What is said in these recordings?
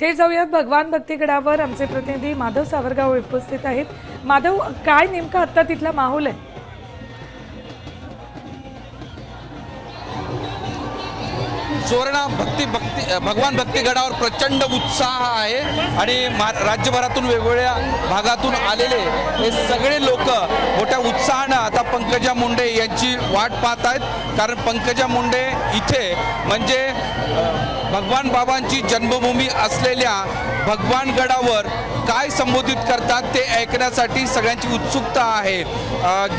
थेट जाऊयात. भगवान भक्तीगडावर आमचे प्रतिनिधी माधव सावरगाव उपस्थित आहेत. माधव काय नेमका आत्ता तिथला माहोल आहे? सुवर्णा भक्ती भक्ती भगवान भक्तीगडावर प्रचंड उत्साह आहे आणि मा राज्यभरातून वेगवेगळ्या भागातून आलेले हे सगळे लोक मोठ्या उत्साहानं आता पंकजा मुंडे यांची वाट पाहत आहेत. कारण पंकजा मुंडे इथे म्हणजे भगवान बाबांची जन्मभूमी असलेल्या भगवानगडावर काय संबोधित करतात ते ऐकण्यासाठी सगळ्यांची उत्सुकता आहे.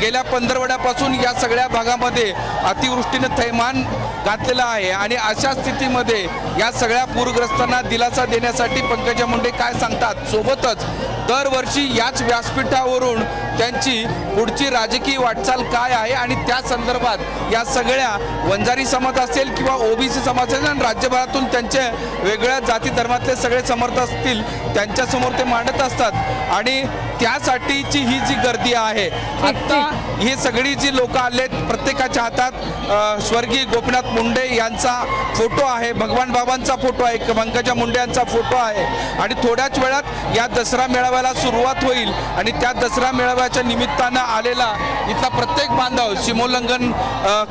गेल्या पंधरवड्यापासून या सगळ्या भागामध्ये अतिवृष्टीनं थैमान घातलेलं आहे आणि अशा स्थितीमध्ये या सगळ्या पूरग्रस्तांना दिलासा देण्यासाठी पंकजा मुंडे काय सांगतात? सोबतच दरवर्षी याच व्यासपीठावरून त्यांची पुढची राजकीय वाटचाल काय आहे आणि त्या संदर्भात या सगळ्या वंजारी समाज असेल किंवा ओबीसी समाज असेल आणि राज्यभरातून त्यांचे वेगळ्या जाती धर्मातले सगळे समर्थ असतील त्यांच्यासमोर ते मांडत असतात. आणि त्यासाठीची ही जी गर्दी आहे आता ही सगळी जी लोक आलेत प्रत्येकाच्या हातात स्वर्गीय गोपीनाथ मुंडे यांचा फोटो आहे भगवान बाबांचा फोटो आहे पंकजा मुंडे यांचा फोटो आहे. आणि थोड्याच वेळात या दसरा मेळाव्याला सुरुवात होईल आणि त्या दसरा मेळाव्याच्या निमित्तानं आलेला इथला प्रत्येक बांधव सीमोल्लंघन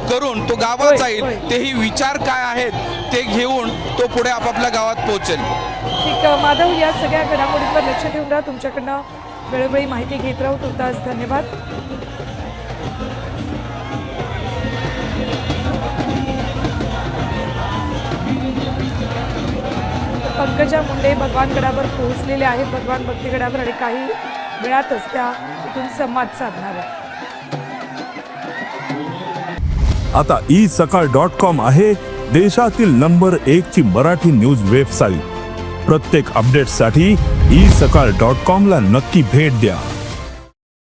करून तो गावात जाईल. तेही विचार काय आहेत ते घेऊन तो पुढे आपापल्या गावात पोहोचेल. ठीक आहे, माधव या सगळ्या घडामोडींवर लक्ष ठेवून राहा. तुमच्याकडनं वेळोवेळी माहिती घेत राहू. तुर्तास धन्यवाद. पंकजा मुंडे भगवानगडावर पोहोचलेले आहेत. भगवान भक्तीगडावर आणि काही वेळातच त्या माध्यमातून संवाद साधणार. आता ई सकाळ डॉट कॉम आहे देशातील नंबर एक ची मराठी न्यूज वेबसाईट. प्रत्येक अपडेटसाठी ई सकाळ डॉट कॉम ला नक्की भेट द्या.